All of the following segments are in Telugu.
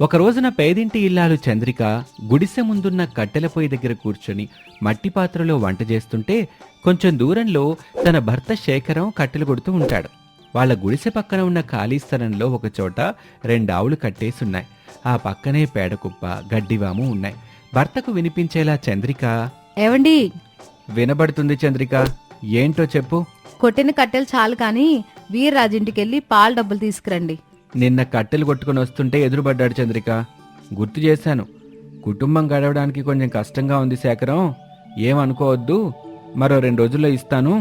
ఒక రోజున పేదింటి ఇల్లాలు చంద్రిక గుడిసె ముందున్న కట్టెల పొయ్యి దగ్గర కూర్చొని మట్టి పాత్రలో వంట చేస్తుంటే కొంచెం దూరంలో తన భర్త శేఖరం కట్టెలు కొడుతూ ఉంటాడు. వాళ్ళ గుడిసె పక్కన ఉన్న ఖాళీ స్థలంలో ఒక చోట రెండు ఆవులు కట్టేసున్నాయి. ఆ పక్కనే పేడకుప్ప గడ్డివాము ఉన్నాయి. భర్తకు వినిపించేలా చంద్రిక ఏవండి? వినబడుతుంది చంద్రిక ఏంటో చెప్పు. కొట్టిన కట్టెలు చాలు కానీ వీర్రాజింటికి వెళ్ళి పాల డబ్బులు తీసుకురండి. నిన్న కట్టెలు కొట్టుకుని వస్తుంటే ఎదురుపడ్డాడు చంద్రిక. గుర్తు చేశాను. కుటుంబం గడవడానికి కొంచెం కష్టంగా ఉంది శేఖరం. ఏమనుకోవద్దు మరో రెండు రోజుల్లో ఇస్తాను.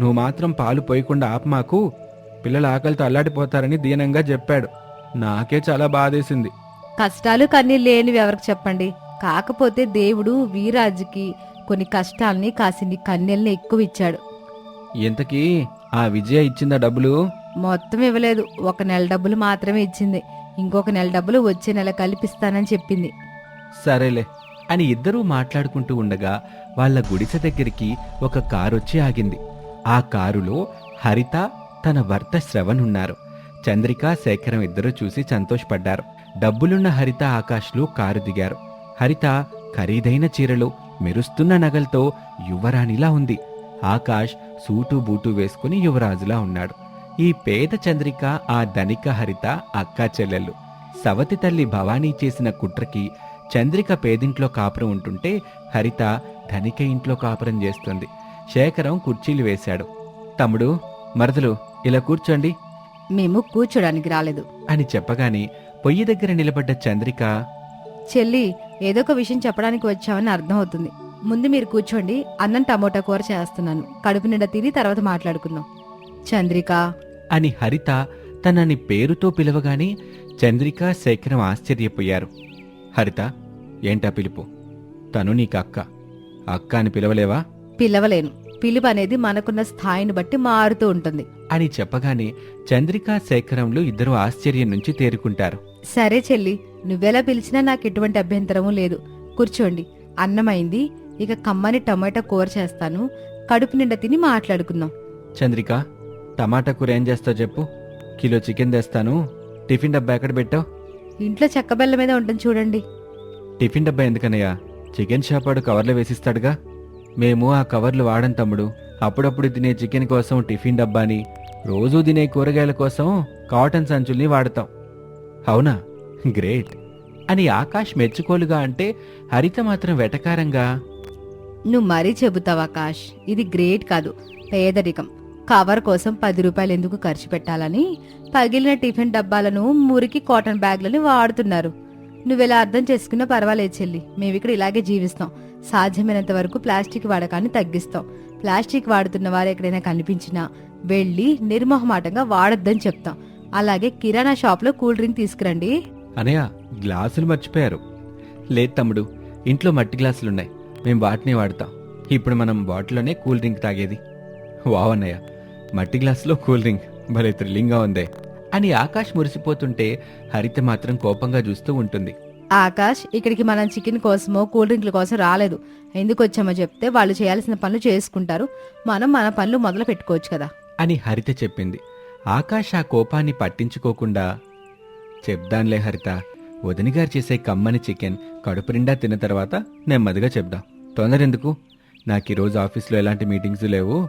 నువ్వు మాత్రం పాలు పోయకుండా ఆపమాకు పిల్లలు ఆకలితో అల్లాడిపోతారని దీనంగా చెప్పాడు. నాకే చాలా బాధేసింది. కష్టాలు కన్నీళ్ళు లేనివి ఎవరికి చెప్పండి. కాకపోతే దేవుడు వీరాజుకి కొన్ని కష్టాల్ని కాసిన్ని కన్నెల్ని ఎక్కువ ఇచ్చాడు. ఇంతకీ ఆ విజయ ఇచ్చిందా డబ్బులు మొత్తం ఇవ్వలేదు. ఒక నెల డబ్బులు మాత్రమే ఇచ్చింది. ఇంకొక నెల డబ్బులు వచ్చే నెల కల్పిస్తానని చెప్పింది. సరేలే. అని ఇద్దరూ మాట్లాడుకుంటూ ఉండగా వాళ్ళ గుడిసె దగ్గరికి ఒక కారు వచ్చి ఆగింది. ఆ కారులో హరిత తన భర్త శ్రవణ్ ఉన్నారు. చంద్రిక శేఖరం ఇద్దరూ చూసి సంతోషపడ్డారు. డబ్బులున్న హరిత ఆకాష్లో కారు దిగారు. హరిత ఖరీదైన చీరలో మెరుస్తున్న నగలతో యువరాణిలా ఉంది. ఆకాష్ సూటు బూటు వేసుకుని యువరాజులా ఉన్నాడు. ఈ పేద చంద్రిక ఆ ధనిక హరిత అక్కా చెల్లెళ్ళు సవతి తల్లి భవానీ చేసిన కుట్రకి చంద్రిక పేదింట్లో కాపురం ఉంటుంటే హరిత ధనిక ఇంట్లో కాపురం చేస్తుంది. శేఖరం కుర్చీలు వేశాడు. తమ్ముడు మరదలు ఇలా కూర్చోండి. మేము కూర్చోడానికి రాలేదు. అని చెప్పగానే పొయ్యి దగ్గర నిలబడ్డ చంద్రిక చెల్లి ఏదో ఒక విషయం చెప్పడానికి వచ్చామని అర్థం అవుతుంది ముందు మీరు కూర్చోండి అన్నం టమోటా కూర చేస్తున్నాను. కడుపు నిండా తిని తర్వాత మాట్లాడుకుందాం. చంద్రిక అని హరిత తనని పేరుతో పిలవగానే చంద్రిక శేఖరం ఆశ్చర్యపోయారు. హరిత ఏంటా పిలుపు? తను నీకు అక్క. అక్క అని పిలవలేవా? పిలవలేను. పిలుపు అనేది మనకున్న స్థాయిని బట్టి మారుతూ ఉంటుంది. అని చెప్పగానే చంద్రిక శేఖరంలో ఇద్దరు ఆశ్చర్యం నుంచి తేరుకుంటారు. సరే చెల్లి నువ్వెలా పిలిచినా నాకు ఎటువంటి అభ్యంతరము లేదు. కూర్చోండి. అన్నమైంది. ఇక కమ్మని టమాటా కూర చేస్తాను. కడుపు నిండా తిని మాట్లాడుకుందాం. చంద్రిక టమాటా కూర ఏం చేస్తావు చెప్పు? కిలో చికెన్ తెస్తాను. టిఫిన్ డబ్బా ఎక్కడ పెట్టావు? ఇంట్లో చెక్క బెల్ల మీద ఉంటుంది చూడండి. టిఫిన్ డబ్బా ఎందుకనయ్యా? చికెన్ షాప్ వాడు కవర్లో వేసిస్తాడుగా. మేము ఆ కవర్లు వాడం తమ్ముడు. అప్పుడప్పుడు తినే చికెన్ కోసం టిఫిన్ డబ్బాని రోజూ తినే కూరగాయల కోసం కాటన్ సంచుల్ని వాడతాం. అవునా? గ్రేట్. అని ఆకాష్ మెచ్చుకోలుగా అంటే హరిత మాత్రం వెటకారంగా నువ్వు మరీ చెబుతావు ఆకాష్. ఇది గ్రేట్ కాదు. పేదరికం. కవర్ కోసం పది రూపాయలు ఎందుకు ఖర్చు పెట్టాలని? పగిలిన టిఫిన్ డబ్బాలను మురికి కాటన్ బ్యాగ్లని వాడుతున్నారు. నువ్వెలా అర్థం చేసుకున్నా పర్వాలేదు చెల్లి. మేమిక్కడ ఇలాగే జీవిస్తాం. సాధ్యమైనంత వరకు ప్లాస్టిక్ వాడకాన్ని తగ్గిస్తాం. ప్లాస్టిక్ వాడుతున్న వారు ఎక్కడైనా కనిపించినా వెళ్ళి నిర్మోహమాటంగా వాడొద్దని చెప్తాం. అలాగే కిరాణా షాప్లో కూల్ డ్రింక్ తీసుకురండి. అనయ్య గ్లాసులు మర్చిపోయారు. లేదు తమ్ముడు ఇంట్లో మట్టి గ్లాసులున్నాయి. మేము వాటినే వాడతాం. ఇప్పుడు మనం బాటిల్లోనే కూల్ డ్రింక్ తాగేది. వావ్ అన్నయ్య. మట్టి గ్లాసులో కూల్ డ్రింక్. భలే థ్రిల్లింగ్గా ఉందే. అని ఆకాష్ మురిసిపోతుంటే హరిత మాత్రం కోపంగా చూస్తూ ఉంటుంది. ఆకాష్ ఇక్కడికి మనం చికెన్ కోసమో కూల్ డ్రింక్ల కోసం రాలేదు. ఎందుకు వచ్చామో చెప్తే వాళ్ళు చేయాల్సిన పనులు చేసుకుంటారు. మనం మన పనులు మొదలు పెట్టుకోవచ్చు కదా. అని హరిత చెప్పింది. ఆకాష్ ఆ కోపాన్ని పట్టించుకోకుండా చెప్దాంలే హరిత వదిన గారు చేసే కమ్మని చికెన్ కడుపు నిండా తిన్న తర్వాత నెమ్మదిగా చెప్దాం. తొందర ఎందుకు నాకు ఈరోజు ఆఫీస్లో ఎలాంటి మీటింగ్స్ లేవు.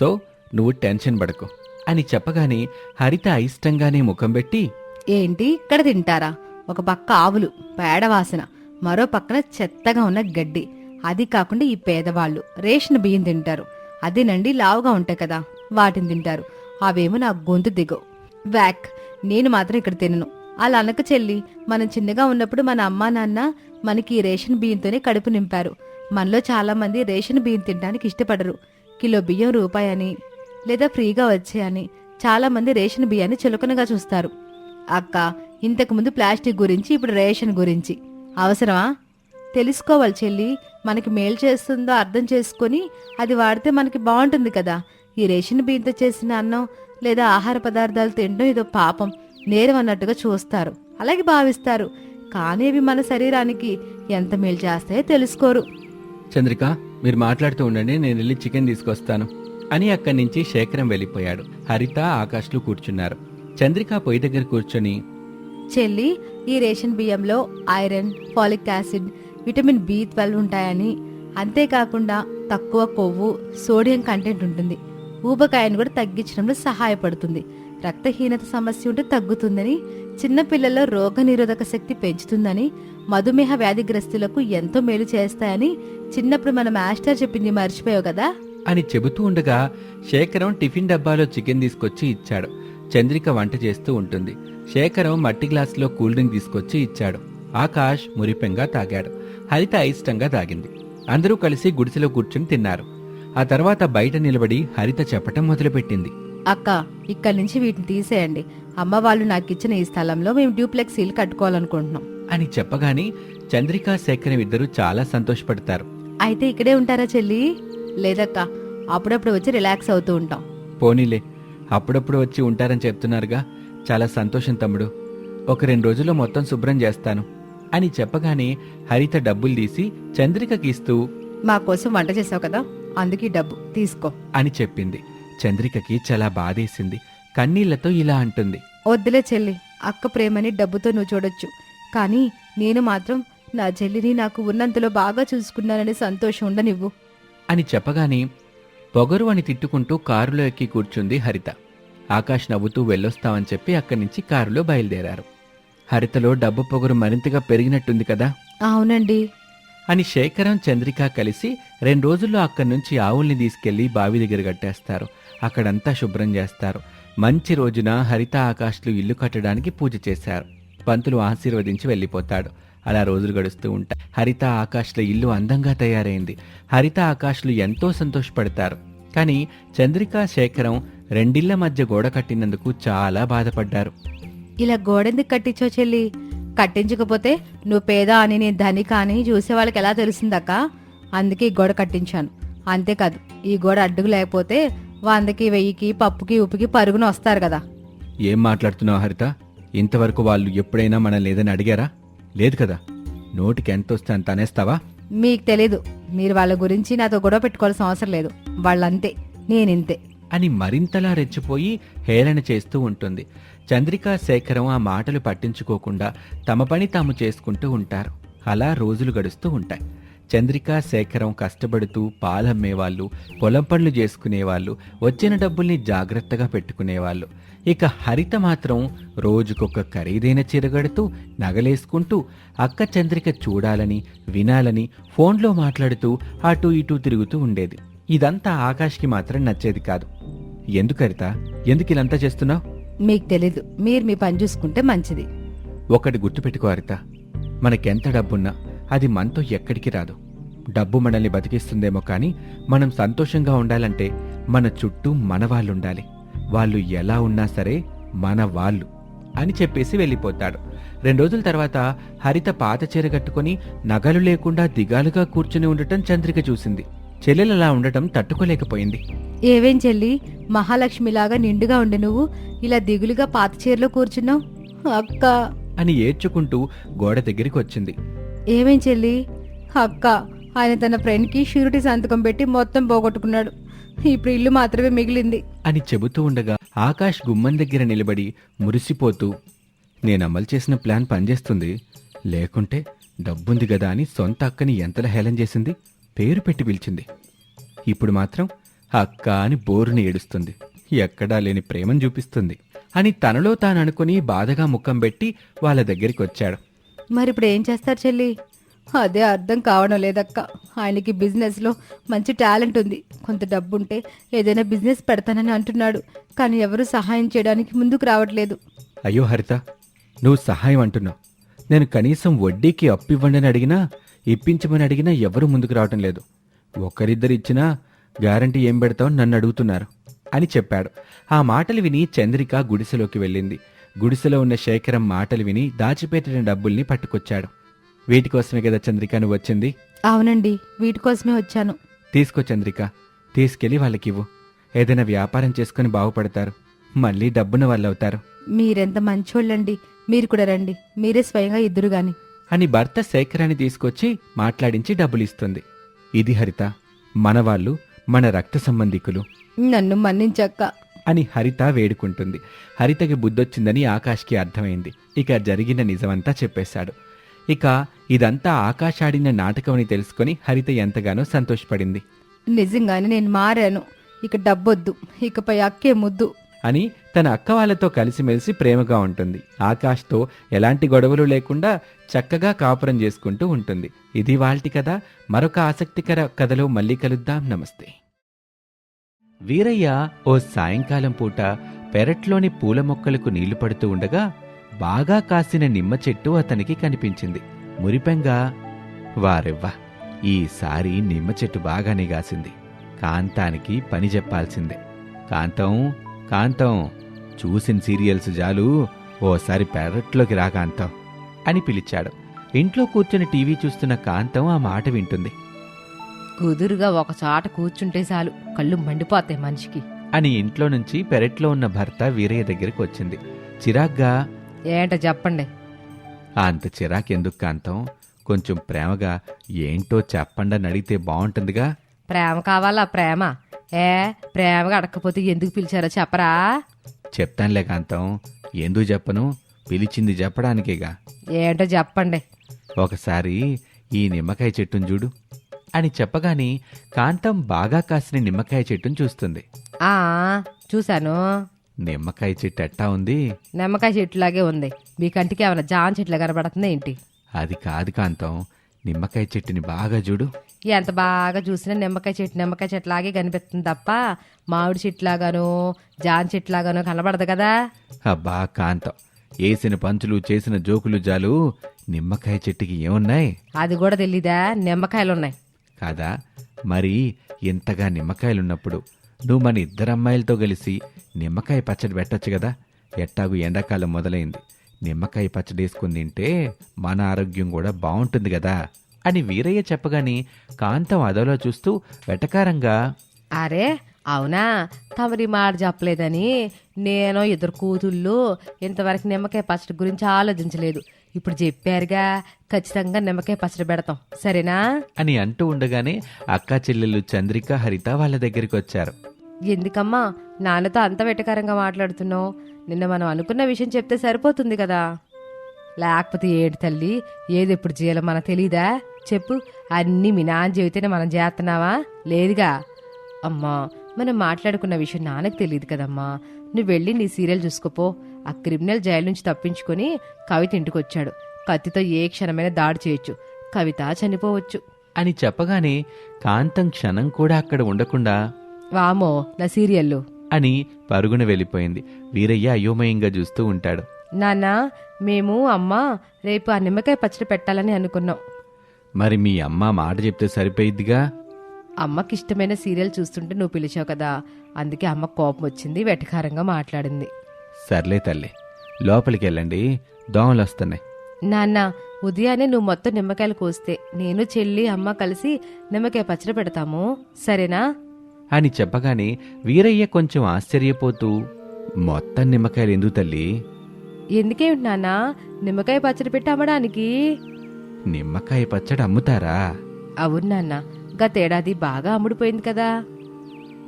సో నువ్వు టెన్షన్ పడకు అని చెప్పగానే హరిత అయిష్టంగానే ముఖం పెట్టి ఏంటి ఇక్కడ తింటారా? ఒక పక్క ఆవులు పేడ వాసన మరో పక్కన చెత్తగా ఉన్న గడ్డి. అది కాకుండా ఈ పేదవాళ్ళు రేషన్ బియ్యం తింటారు. అదేనండి లావుగా ఉంటాయి కదా వాటిని తింటారు. అవేమో నా గొంతు దిగవు. వ్యాక్ నేను మాత్రం ఇక్కడ తినను. అలా అనక చెల్లి మనం చిన్నగా ఉన్నప్పుడు మన అమ్మా నాన్న మనకి ఈ రేషన్ బియ్యంతోనే కడుపు నింపారు. మనలో చాలామంది రేషన్ బియ్యం తినడానికి ఇష్టపడరు. కిలో బియ్యం రూపాయని అని లేదా ఫ్రీగా వచ్చాయని చాలామంది రేషన్ బియ్యాన్ని చులకనగా చూస్తారు. అక్క ఇంతకుముందు ప్లాస్టిక్ గురించి ఇప్పుడు రేషన్ గురించి. అవసరమా? తెలుసుకోవాలి చెల్లి మనకి మేలు చేస్తుందో అర్థం చేసుకొని అది వాడితే మనకి బాగుంటుంది కదా. ఈ రేషన్ బియ్యంతో చేసిన అన్నం లేదా ఆహార పదార్థాలు తినడం ఏదో పాపం నేరం అన్నట్టుగా చూస్తారు. అలాగే భావిస్తారు. కానీ అవి మన శరీరానికి ఎంత మేలు చేస్తాయో తెలుసుకోరు. చంద్రిక మీరు మాట్లాడుతూ ఉండండి నేను వెళ్ళి చికెన్ తీసుకొస్తాను. అని అక్కడి నుంచి శేఖరం వెళ్ళిపోయాడు. హరిత ఆకాష్లు కూర్చున్నారు. చంద్రిక పొయ్యి దగ్గర కూర్చొని చెల్లి ఈ రేషన్ బియ్యంలో iron folic acid vitamin B twelve ఉంటాయని. అంతేకాకుండా తక్కువ కొవ్వు సోడియం కంటెంట్ ఉంటుంది. ఊబకాయను కూడా తగ్గించడంలో సహాయపడుతుంది. రక్తహీనత సమస్య ఉంటే తగ్గుతుందని చిన్నపిల్లల్లో రోగనిరోధక శక్తి పెంచుతుందని మధుమేహ వ్యాధిగ్రస్తులకు ఎంతో మేలు చేస్తాయని చిన్నప్పుడు మన మాస్టర్ చెప్పింది మర్చిపోయావు కదా? అని చెబుతూ ఉండగా శేఖరం టిఫిన్ డబ్బాలో చికెన్ తీసుకొచ్చి ఇచ్చాడు. చంద్రిక వంట చేస్తూ ఉంటుంది. శేఖరం మట్టి గ్లాసులో కూల్ డ్రింక్ తీసుకొచ్చి ఇచ్చాడు. ఆకాష్ మురిపెంగా తాగాడు. హరిత అయిష్టంగా తాగింది. అందరూ కలిసి గుడిసెలో కూర్చుని తిన్నారు. ఆ తర్వాత బయట నిలబడి హరిత చెప్పటం మొదలుపెట్టింది. అక్క ఇక్కడి నుంచి వీటిని తీసేయండి. అమ్మ వాళ్ళు నాకు ఇచ్చిన ఈ స్థలంలో మేము డ్యూప్లెక్స్ ఇల్లు కట్టుకోవాలనుకుంటున్నాం. అని చెప్పగానే చంద్రిక శేఖరం ఇద్దరు చాలా సంతోషపడతారు. అయితే ఇక్కడే ఉంటారా చెల్లి? లేదక్క అప్పుడప్పుడు వచ్చి రిలాక్స్ అవుతూ ఉంటాం. పోనీలే అప్పుడప్పుడు వచ్చి ఉంటారని చెప్తున్నారుగా చాలా సంతోషం తమ్ముడు. ఒక రెండు రోజుల్లో మొత్తం శుభ్రం చేస్తాను అని చెప్పగానే హరిత డబ్బులు తీసి చంద్రికకి ఇస్తూ మా కోసం వంట చేసావు కదా అందుకే డబ్బు తీసుకో. అని చెప్పింది. చంద్రికకి చాలా బాధేసింది. కన్నీళ్ళతో ఇలా అంటుంది. వద్దులే చెల్లి అక్క ప్రేమని డబ్బుతో నువ్వు చూడొచ్చు. కానీ నేను మాత్రం నా చెల్లిని నాకు ఉన్నంతలో బాగా చూసుకున్నానని సంతోషం ఉండనివ్వు. అని చెప్పగానే పొగరు అని తిట్టుకుంటూ కారులో ఎక్కి కూర్చుంది హరిత. ఆకాష్ నవ్వుతూ వెళ్ళొస్తామని చెప్పి అక్కడి నుంచి కారులో బయలుదేరారు. హరితలో డబ్బు పొగరు మరింతగా పెరిగినట్టుంది కదా? అవునండి. అని శేఖరం చంద్రిక కలిసి రెండు రోజుల్లో అక్కడి నుంచి ఆవుల్ని తీసుకెళ్ళి బావి దగ్గర కట్టేస్తారు. అక్కడంతా శుభ్రం చేస్తారు. మంచి రోజున హరిత ఆకాష్లు ఇల్లు కట్టడానికి పూజ చేశారు. పంతులు ఆశీర్వదించి వెళ్ళిపోతాడు. అలా రోజులు గడుస్తూ ఉంటాయి. హరిత ఆకాష్ల ఇల్లు అందంగా తయారైంది. హరిత ఆకాష్లు ఎంతో సంతోషపడతారు. కానీ చంద్రిక శేఖరం రెండిళ్ళ మధ్య గోడ కట్టినందుకు చాలా బాధపడ్డారు. ఇలా గోడెందుకు కట్టించో చెల్లి? కట్టించకపోతే నువ్వు పేద అని నేను ధనిక అని చూసే వాళ్ళకి ఎలా తెలిసిందక్క అందుకే ఈ గోడ కట్టించాను. అంతేకాదు ఈ గోడ అడ్డుకు లేకపోతే వందకి వెయ్యికి పప్పుకి ఉప్పుకి పరుగున వస్తారు కదా. ఏం మాట్లాడుతున్నావు హరిత? ఇంతవరకు వాళ్ళు ఎప్పుడైనా మనల్ని ఏదైనా అడిగారా? లేదు కదా. నోటికి ఎంత వస్తే అంత అనేస్తావా? మీకు తెలీదు. మీరు వాళ్ళ గురించి నాతో గొడవ పెట్టుకోవాల్సిన అవసరం లేదు. వాళ్ళంతే. నేనింతే. అని మరింతలా రెచ్చిపోయి హేళన చేస్తూ ఉంటుంది. చంద్రికా శేఖరం ఆ మాటలు పట్టించుకోకుండా తమ పని తాము చేసుకుంటూ ఉంటారు. అలా రోజులు గడుస్తూ ఉంటాయి. చంద్రికా శేఖరం కష్టపడుతూ పాలమ్మేవాళ్ళు పొలం పనులు చేసుకునేవాళ్ళు వచ్చిన డబ్బుల్ని జాగ్రత్తగా పెట్టుకునేవాళ్ళు. ఇక హరిత మాత్రం రోజుకొక ఖరీదైన చిరగడుతూ నగలేసుకుంటూ అక్క చంద్రిక చూడాలని వినాలని ఫోన్లో మాట్లాడుతూ అటూ ఇటూ తిరుగుతూ ఉండేది. ఇదంతా ఆకాష్కి మాత్రం నచ్చేది కాదు. ఎందుకు హరిత? ఎందుకు ఇలంతా చేస్తున్నావు? మీకు తెలీదు. మీరు మీ పని చూసుకుంటే మంచిది. ఒకటి గుర్తుపెట్టుకో హరిత. మనకెంత డబ్బున్నా అది మనతో ఎక్కడికి రాదు. డబ్బు మనల్ని బతికిస్తుందేమో కానీ మనం సంతోషంగా ఉండాలంటే మన చుట్టూ మన వాళ్ళు ఉండాలి వాళ్ళు ఎలా ఉన్నా సరే మన వాళ్ళు అని చెప్పేసి వెళ్ళిపోతాడు. రెండు రోజుల తర్వాత హరిత పాత చీర కట్టుకొని నగలు లేకుండా దిగాలుగా కూర్చుని ఉండటం చంద్రిక చూసింది. చెల్లెలలా ఉండటం తట్టుకోలేకపోయింది. ఏవేం చెల్లి మహాలక్ష్మిలాగా నిండుగా ఉండి నువ్వు ఇలా దిగులుగా పాత చీరలో కూర్చున్నావు? అక్క. అని ఏడ్చుకుంటూ గోడ దగ్గరికి వచ్చింది. ఏమేం చెల్లి అక్క. ఆయన తన ఫ్రెండ్కి షూరిటీ సంతకం పెట్టి మొత్తం పోగొట్టుకున్నాడు. ఇప్పుడు ఇల్లు మాత్రమే మిగిలింది. అని చెబుతూ ఉండగా ఆకాష్ గుమ్మం దగ్గర నిలబడి మురిసిపోతూ నేను అమలు చేసిన ప్లాన్ పనిచేస్తుంది. లేకుంటే డబ్బుంది గదా అని సొంత అక్కని ఎంతలా హేళన చేసింది? పేరు పెట్టి పిలిచింది. ఇప్పుడు మాత్రం అక్క అని బోరుని ఏడుస్తుంది. ఎక్కడా లేని ప్రేమను చూపిస్తుంది. అని తనలో తాను అనుకుని బాధగా ముఖం పెట్టి వాళ్ళ దగ్గరికి వచ్చాడు. మరి ఇప్పుడు ఏం చేస్తారు చెల్లి? అదే అర్థం కావడం లేదక్క. ఆయనకి బిజినెస్లో మంచి టాలెంట్ ఉంది. కొంత డబ్బుంటే ఏదైనా బిజినెస్ పెడతానని అంటున్నాడు. కానీ ఎవరు సహాయం చేయడానికి ముందుకు రావట్లేదు. అయ్యో హరిత నువ్వు సహాయం అంటున్నావు. నేను కనీసం వడ్డీకి అప్పు ఇవ్వండి అని అడిగినా ఇప్పించమని అడిగినా ఎవరు ముందుకు రావటం లేదు. ఒకరిద్దరు ఇచ్చినా గ్యారంటీ ఏం పెడతావు నన్ను అడుగుతున్నారు అని చెప్పాడు. ఆ మాటలు విని చంద్రిక గుడిసెలోకి వెళ్ళింది. గుడిసెలో ఉన్న శేఖరం మాటలు విని దాచిపెట్టిన డబ్బుల్ని పట్టుకొచ్చాడు. వీటి కోసమే కదా చంద్రిక నువ్వు వచ్చింది? అవునండి వీటి కోసమే వచ్చాను. తీసుకో చంద్రిక తీసుకెళ్ళి వాళ్ళకివ్వు. ఏదైనా వ్యాపారం చేసుకుని బాగుపడతారు. మళ్ళీ డబ్బున వాళ్ళవుతారు. మీరెంత మంచోళ్ళండి. మీరు కూడా రండి. మీరే స్వయంగా ఇద్దరు గాని. అని భర్త శేఖరాన్ని తీసుకొచ్చి మాట్లాడించి డబ్బులిస్తుంది. ఇది హరిత మన వాళ్ళు మన రక్త సంబంధికులు. నన్ను మన్నించక్క. అని హరిత వేడుకుంటుంది. హరితకి బుద్ధొచ్చిందని ఆకాష్కి అర్థమైంది. ఇక జరిగిన నిజమంతా చెప్పేశాడు. ఇక ఇదంతా ఆకాష్ ఆడిన నాటకమని తెలుసుకొని హరిత ఎంతగానో సంతోషపడింది. నిజంగానే నేను మారాను. ఇక డబ్బొద్దు. ఇకపై అక్కే ముద్దు. అని తన అక్క వాళ్ళతో కలిసిమెలిసి ప్రేమగా ఉంటుంది. ఆకాష్తో ఎలాంటి గొడవలు లేకుండా చక్కగా కాపురం చేసుకుంటూ ఉంటుంది. ఇది వాల్టి కథ. మరొక ఆసక్తికర కథలో మళ్ళీ కలుద్దాం. నమస్తే. వీరయ్య ఓ సాయంకాలం పూట పెరట్లోని పూల మొక్కలకు నీళ్ళు పడుతూ ఉండగా బాగా కాసిన నిమ్మ చెట్టు అతనికి కనిపించింది. మురిపెంగా వారెవ్వా ఈసారి నిమ్మ చెట్టు బాగానే కాసింది. కాంతానికి పని చెప్పాల్సిందే కాంతం కాంతం చూసిన సీరియల్స్ జాలు ఓసారి పెరట్లోకి రా కాంతం అని పిలిచాడు. ఇంట్లో కూర్చుని టీవీ చూస్తున్న కాంతం ఆ మాట వింటుంది. కుదురుగా ఒక చాట కూర్చుంటే చాలు కళ్ళు మండిపోతాయి మనిషికి అని ఇంట్లో నుంచి పెరట్లో ఉన్న భర్త వీరయ్య దగ్గరికి వచ్చింది. చిరాగ్గా ఏంట చెప్పండి. అంత చిరాకెందుకు కాంతం? కొంచెం ప్రేమగా ఏంటో చెప్పండి అని అడిగితే బాగుంటుందిగా. ప్రేమ కావాలా ప్రేమ? ఏ ప్రేమగా అడగకపోతే ఎందుకు పిలిచారో చెప్పరా? చెప్తానులే కాంతం. ఎందుకు చెప్పను? పిలిచింది చెప్పడానికేగా. ఏంటో చెప్పండి. ఒకసారి ఈ నిమ్మకాయ చెట్టును చూడు. అని చెప్పగానే కాంతం బాగా కాసిన నిమ్మకాయ చెట్టును చూస్తుంది. ఆ చూశాను. నిమ్మకాయ చెట్టు ఎట్టా ఉంది? నిమ్మకాయ చెట్టులాగే ఉంది. మీ కంటికి ఏమైనా జామ చెట్లు కనబడుతుంది ఏంటి? అది కాదు కాంతం. నిమ్మకాయ చెట్టుని బాగా చూడు. ఎంత బాగా చూసినా నిమ్మకాయ చెట్టు నిమ్మకాయ చెట్లాగే కనిపిస్తుంది తప్ప మామిడి చెట్లాగానో జామ చెట్లాగానో కనబడదు కదా. అబ్బా కాంతం. వేసిన పంచులు చేసిన జోకులు జాలు నిమ్మకాయ చెట్టుకి ఏమున్నాయి? అది కూడా తెలీదా? నిమ్మకాయలు ఉన్నాయి కాదా? మరి ఇంతగా నిమ్మకాయలున్నప్పుడు నువ్వు మన ఇద్దరు అమ్మాయిలతో కలిసి నిమ్మకాయ పచ్చడి పెట్టచ్చు కదా. ఎట్టాగు ఎండాకాలం మొదలైంది. నిమ్మకాయ పచ్చడి వేసుకుని తింటే మన ఆరోగ్యం కూడా బాగుంటుంది కదా అని వీరయ్య చెప్పగానే కాంతం అదోలో చూస్తూ వెటకారంగా అరే అవునా? తమరి మాట చెప్పలేదని నేను ఇద్దరు కూతుళ్ళు ఇంతవరకు నిమ్మకాయ పచ్చడి గురించి ఆలోచించలేదు. ఇప్పుడు చెప్పారుగా ఖచ్చితంగా నిమ్మకాయ పచ్చడి పెడతాం. సరేనా? అని అంటూ ఉండగానే అక్కా చెల్లెళ్ళు చంద్రిక హరిత వాళ్ళ దగ్గరికి వచ్చారు. ఎందుకమ్మా నాన్నతో అంత వెటకారంగా మాట్లాడుతున్నావు? నిన్న మనం అనుకున్న విషయం చెప్తే సరిపోతుంది కదా? లేకపోతే ఏంటి తల్లి ఏది ఎప్పుడు చేయాలో మనకు తెలీదా? చెప్పు అన్నీ మీ నాన్న చెబితేనే మనం చేస్తున్నావా? లేదుగా. అమ్మా మనం మాట్లాడుకున్న విషయం నాన్నకు తెలియదు కదమ్మా. నువ్వు వెళ్ళి నీ సీరియల్ చూసుకోపో. ఆ క్రిమినల్ జైలు నుంచి తప్పించుకొని కవిత ఇంటికి వచ్చాడు కత్తితో ఏ క్షణమైనా దాడి చేయొచ్చు. కవిత చనిపోవచ్చు. అని చెప్పగానే కాంతం క్షణం కూడా అక్కడ ఉండకుండా వామో నా సీరియల్లో. అని పరుగున వెళ్ళిపోయింది. వీరయ్య అయోమయంగా చూస్తూ ఉంటాడు. నాన్న మేము అమ్మ రేపు ఆ నిమ్మకాయ పచ్చడి పెట్టాలని అనుకున్నాం. మరి మీ అమ్మ మాట చెప్తే సరిపోయిద్దిగా? అమ్మకి ఇష్టమైన సీరియల్ చూస్తుంటే నువ్వు పిలిచావు కదా. అందుకే అమ్మ కోపం వచ్చింది వెటకారంగా మాట్లాడింది. సర్లే తల్లి లోపలికి వెళ్ళండి దోమలు వస్తున్నాయి నాన్న ఉదయాన్నే నువ్వు మొత్తం నిమ్మకాయలు కోస్తే నేను చెల్లి అమ్మ కలిసి నిమ్మకాయ పచ్చడి పెడతాము సరేనా? అని చెప్పగానే వీరయ్య కొంచెం ఆశ్చర్యపోతూ మొత్తం నిమ్మకాయలు ఎందుకు తల్లి? ఎందుకేమిటి నాన్న నిమ్మకాయ పచ్చడి పెట్టి అమ్మడానికి? నిమ్మకాయ పచ్చడి అమ్ముతారా? అవును నాన్న గతేడాది బాగా అమ్ముడుపోయింది కదా.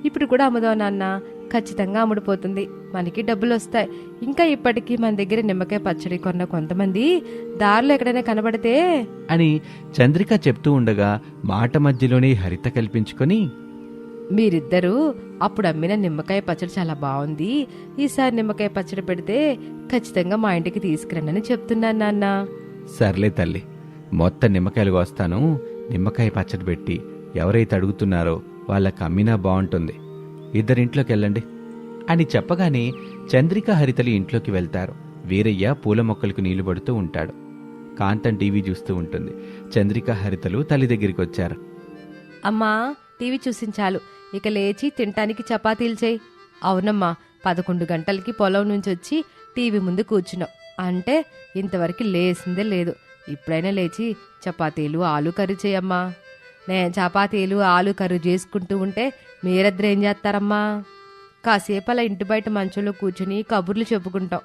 ఇప్పుడు కూడా అమ్ముదాం నాన్న ఖచ్చితంగా అమ్ముడుపోతుంది. మనకి డబ్బులు వస్తాయి ఇంకా ఇప్పటికీ మన దగ్గర నిమ్మకాయ పచ్చడి కొన్న కొంతమంది దారిలో ఎక్కడైనా కనబడితే అని చంద్రిక చెప్తూ ఉండగా మాట మధ్యలోనే హరిత కల్పించుకొని మీరిద్దరూ అప్పుడు అమ్మిన నిమ్మకాయ పచ్చడి చాలా బాగుంది. ఈసారి నిమ్మకాయ పచ్చడి పెడితే ఖచ్చితంగా మా ఇంటికి తీసుకురండి చెప్తున్నాను నాన్న. సర్లే తల్లి మొత్తం నిమ్మకాయలు కోస్తాను. నిమ్మకాయ పచ్చడి పెట్టి ఎవరైతే అడుగుతున్నారో వాళ్ళకి అమ్మినా బాగుంటుంది. ఇద్దరింట్లోకి వెళ్ళండి అని చెప్పగానే చంద్రిక హరితలు ఇంట్లోకి వెళ్తారు. వీరయ్య పూల మొక్కలకు నీళ్ళు పడుతూ ఉంటాడు. కాంతం టీవీ చూస్తూ ఉంటుంది. చంద్రిక హరితలు తల్లి దగ్గరికి వచ్చారు అమ్మా టీవీ చూసించాలు. ఇక లేచి తినటానికి చపాతీలు చేయి. అవునమ్మా పదకొండు గంటలకి పొలం నుంచి వచ్చి టీవీ ముందు కూర్చున్నాం. అంటే ఇంతవరకు లేసిందే లేదు. ఇప్పుడైనా లేచి చపాతీలు ఆలు కర్రీ చేయమ్మా. నేను చపాతీలు ఆలు కర్రీ చేసుకుంటూ ఉంటే మీరిద్దరు ఏం చేస్తారమ్మా? కాసేపు అలా ఇంటి బయట మంచంలో కూర్చుని కబుర్లు చెప్పుకుంటాం.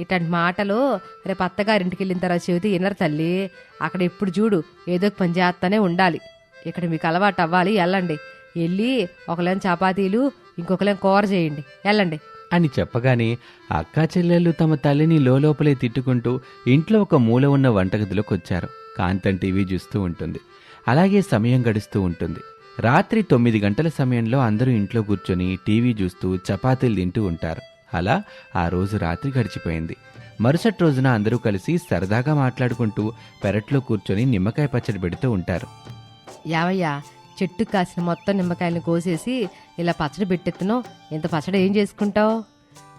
ఇట్లాంటి మాటలు రేపు అత్తగారింటికి వెళ్ళిన తర్వాత చెబితే వినరు తల్లి. అక్కడ ఎప్పుడు చూడు ఏదో ఒక పని చేస్తానే ఉండాలి. ఇక్కడ మీకు అలవాటు అవ్వాలి వెళ్ళండి. వెళ్ళి ఒకలేం చపాతీలు ఇంకొకలేం కూర చేయండి. వెళ్ళండి. అని చెప్పగానే అక్కా చెల్లెళ్ళు తమ తల్లిని లోపలే తిట్టుకుంటూ ఇంట్లో ఒక మూల ఉన్న వంటగదిలోకి వచ్చారు. కాంతం టీవీ చూస్తూ ఉంటుంది. అలాగే సమయం గడుస్తూ ఉంటుంది. రాత్రి తొమ్మిది గంటల సమయంలో అందరూ ఇంట్లో కూర్చొని టీవీ చూస్తూ చపాతీలు తింటూ ఉంటారు. అలా ఆ రోజు రాత్రి గడిచిపోయింది. మరుసటి రోజున అందరూ కలిసి సరదాగా మాట్లాడుకుంటూ పెరట్లో కూర్చొని నిమ్మకాయ పచ్చడి పెడుతూ ఉంటారు. యావయ్యా చెట్టు కాసిన మొత్తం నిమ్మకాయలను కోసేసి ఇలా పచ్చడి పెట్టెత్తును ఇంత పచ్చడి ఏం చేసుకుంటావు?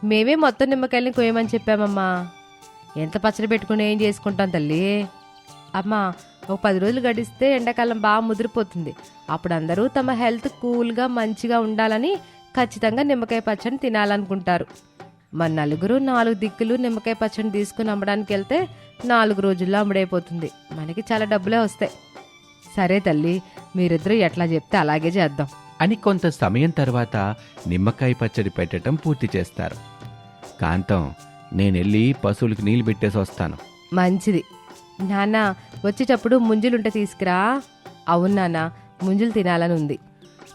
మేమే మొత్తం నిమ్మకాయలను కోయమని చెప్పామమ్మా. ఎంత పచ్చడి పెట్టుకుని ఏం చేసుకుంటాం తల్లి? అమ్మా ఒక పది రోజులు గడిస్తే ఎండాకాలం బాగా ముదిరిపోతుంది. అప్పుడు అందరూ తమ హెల్త్ కూల్గా మంచిగా ఉండాలని ఖచ్చితంగా నిమ్మకాయ పచ్చడిని తినాలనుకుంటారు. మన నలుగురు నాలుగు దిక్కులు నిమ్మకాయ పచ్చడిని తీసుకుని అమ్మడానికి వెళ్తే నాలుగు రోజుల్లో అమ్ముడైపోతుంది. మనకి చాలా డబ్బులే వస్తాయి. సరే తల్లి మీరిద్దరూ ఎట్లా చెప్తే అలాగే చేద్దాం. అని కొంత సమయం తర్వాత నిమ్మకాయ పచ్చడి పెట్టడం పూర్తి చేస్తారు. కాంతం నేనెళ్ళి పశువులకు నీళ్ళు పెట్టేసి వస్తాను. మంచిది. నాన్న వచ్చేటప్పుడు ముంజులుంటే తీసుకురా. అవును నాన్న ముంజులు తినాలని ఉంది.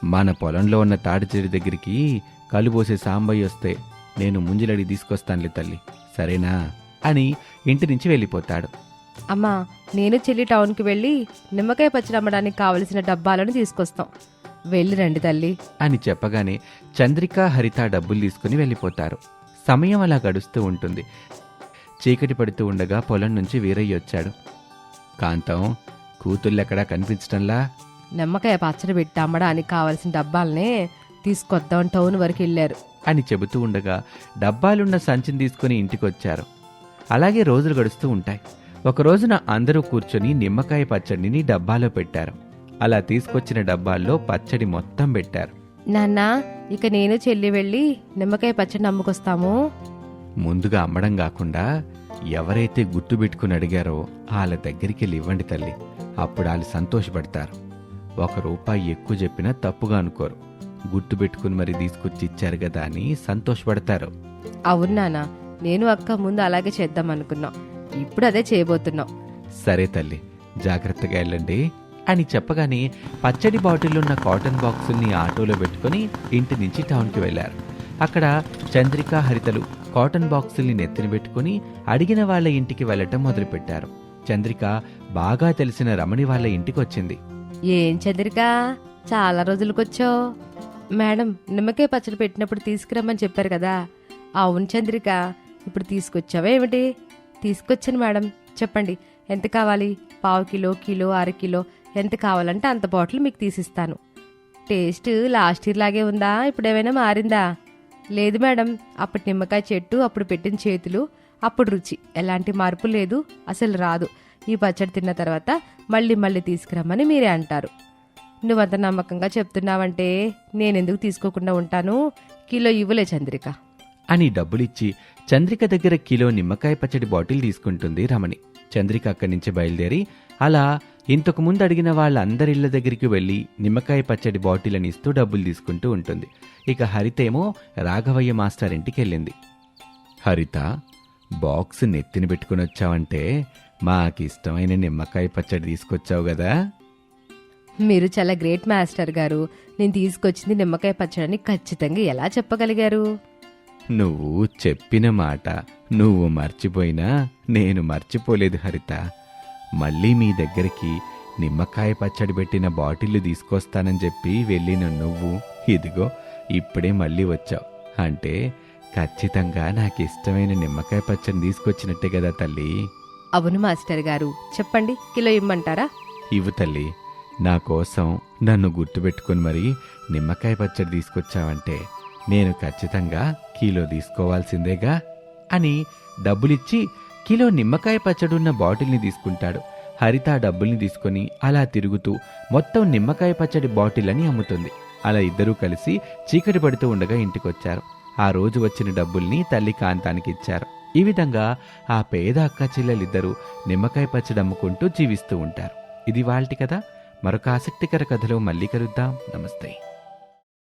మన పొలంలో ఉన్న తాడి చెట్టు దగ్గరికి కలుపోసే సాంబయ్య వస్తే నేను ముంజలడి తీసుకొస్తానులే తల్లి. సరేనా? అని ఇంటి నుంచి వెళ్ళిపోతాడు. అమ్మా నేను చెల్లి టౌన్కి వెళ్ళి నిమ్మకాయ పచ్చడి అమ్మడానికి కావలసిన డబ్బాలను తీసుకొస్తాం. వెళ్ళి రండి తల్లి. అని చెప్పగానే చంద్రిక హరిత డబ్బులు తీసుకుని వెళ్ళిపోతారు. సమయం అలా గడుస్తూ ఉంటుంది. చీకటి పడుతూ ఉండగా పొలం నుంచి వీరయ్య వచ్చాడు. కాంతం కూతుళ్ళెక్కడా కనిపించటంలా? నిమ్మకాయ పచ్చడి పెట్టి అమ్మడానికి కావలసిన డబ్బాలనే తీసుకొద్దాం టౌన్ వరకు వెళ్ళారు. అని చెబుతూ ఉండగా డబ్బాలున్న సంచిని తీసుకుని ఇంటికొచ్చారు. అలాగే రోజులు గడుస్తూ ఉంటాయి. ఒక రోజున అందరూ కూర్చొని నిమ్మకాయ పచ్చడిని డబ్బాలో పెట్టారు. అలా తీసుకొచ్చిన డబ్బాల్లో పచ్చడి మొత్తం పెట్టారు. నాన్న ఇక నేను చెల్లి వెళ్ళి నిమ్మకాయ పచ్చడి అమ్ముకొస్తాము. ముందుగా అమ్మడం కాకుండా ఎవరైతే గుర్తు పెట్టుకుని అడిగారో వాళ్ళ దగ్గరికి వెళ్ళి ఇవ్వండి తల్లి. అప్పుడు వాళ్ళు సంతోషపడతారు. ఒక రూపాయి ఎక్కువ చెప్పినా తప్పుగా అనుకోరు. గుర్తు పెట్టుకుని మరి తీసుకొచ్చి ఇచ్చారు కదా అని సంతోషపడతారు. అవును నేను అక్క ముందు అలాగే చేద్దాం అనుకున్నాం. ఇప్పుడు అదే చేయబోతున్నాం. సరే తల్లి జాగ్రత్తగా వెళ్ళండి అని చెప్పగానే పచ్చడి బాటిల్లో కాటన్ బాక్సుల్ని ఆటోలో పెట్టుకుని ఇంటి నుంచి టౌన్కి వెళ్ళారు అక్కడ చంద్రిక హరితలు కాటన్ బాక్సుల్ని నెత్తిన పెట్టుకుని అడిగిన వాళ్ళ ఇంటికి వెళ్ళటం మొదలుపెట్టారు. చంద్రిక బాగా తెలిసిన రమణి వాళ్ళ ఇంటికి వచ్చింది ఏం చంద్రిక? చాలా రోజులకొచ్చావు. మేడం నిమ్మకాయ పచ్చడి పెట్టినప్పుడు తీసుకురమ్మని చెప్పారు కదా. అవును చంద్రిక ఇప్పుడు తీసుకొచ్చావా ఏమిటి? తీసుకొచ్చాను మేడం. చెప్పండి ఎంత కావాలి? పావు కిలో కిలో అర కిలో ఎంత కావాలంటే అంత బాటిల్ మీకు తీసిస్తాను. టేస్ట్ లాస్ట్ ఇయర్ లాగే ఉందా? ఇప్పుడు ఏమైనా మారిందా? లేదు మేడం అప్పటి నిమ్మకాయ చెట్టు అప్పుడు పెట్టిన చేతులు అప్పుడు రుచి. ఎలాంటి మార్పు లేదు అసలు రాదు. ఈ పచ్చడి తిన్న తర్వాత మళ్ళీ మళ్ళీ తీసుకురమ్మని మీరే అంటారు. నువ్వంత నమ్మకంగా చెప్తున్నావంటే నేనెందుకు తీసుకోకుండా ఉంటాను? కిలో ఇవ్వలే చంద్రిక. అని డబ్బులిచ్చి చంద్రిక దగ్గర కిలో నిమ్మకాయ పచ్చడి బాటిల్ తీసుకుంటుంది రమణి. చంద్రిక అక్కడి నుంచి బయలుదేరి అలా ఇంతకు ముందు అడిగిన వాళ్ళందరి ఇళ్ళ దగ్గరికి వెళ్ళి నిమ్మకాయ పచ్చడి బాటిల్ అని ఇస్తూ డబ్బులు తీసుకుంటూ ఉంటుంది. ఇక హరిత ఏమో రాఘవయ్య మాస్టర్ ఇంటికి వెళ్ళింది. హరిత బాక్స్ నెత్తిన పెట్టుకుని వచ్చావంటే మాకిష్టమైన నిమ్మకాయ పచ్చడి తీసుకొచ్చావు కదా. మీరు చాలా గ్రేట్ మాస్టర్ గారు. నేను తీసుకొచ్చింది నిమ్మకాయ పచ్చడని ఖచ్చితంగా ఎలా చెప్పగలిగారు? నువ్వు చెప్పిన మాట నువ్వు మర్చిపోయినా నేను మర్చిపోలేదు హరిత. మళ్ళీ మీ దగ్గరికి నిమ్మకాయ పచ్చడి పెట్టిన బాటిల్ తీసుకొస్తానని చెప్పి వెళ్ళిన నువ్వు ఇదిగో ఇప్పుడే మళ్ళీ వచ్చావు. అంటే ఖచ్చితంగా నాకు ఇష్టమైన నిమ్మకాయ పచ్చడి తీసుకొచ్చినట్టే కదా తల్లి. అవును మాస్టర్ గారు. చెప్పండి కిలో ఇమ్మంటారా? ఇవ్వు తల్లి. నా కోసం నన్ను గుర్తుపెట్టుకుని మరి నిమ్మకాయ పచ్చడి తీసుకొచ్చావంటే నేను ఖచ్చితంగా కిలో తీసుకోవాల్సిందేగా. అని డబ్బులిచ్చి కిలో నిమ్మకాయ పచ్చడున్న బాటిల్ని తీసుకుంటాడు. హరిత డబ్బుల్ని తీసుకొని అలా తిరుగుతూ మొత్తం నిమ్మకాయ పచ్చడి బాటిల్ అని అమ్ముతుంది. అలా ఇద్దరూ కలిసి చీకటి పడుతూ ఉండగా ఇంటికొచ్చారు. ఆ రోజు వచ్చిన డబ్బుల్ని తల్లి కాంతానికి ఇచ్చారు. ఈ విధంగా ఆ పేద అక్క చెల్లెలిద్దరూ నిమ్మకాయ పచ్చడి అమ్ముకుంటూ జీవిస్తూ ఉంటారు. ఇది వాళ్ళటి కదా మరొక ఆసక్తికర కథలో మళ్ళీ కలుద్దాం. నమస్తే.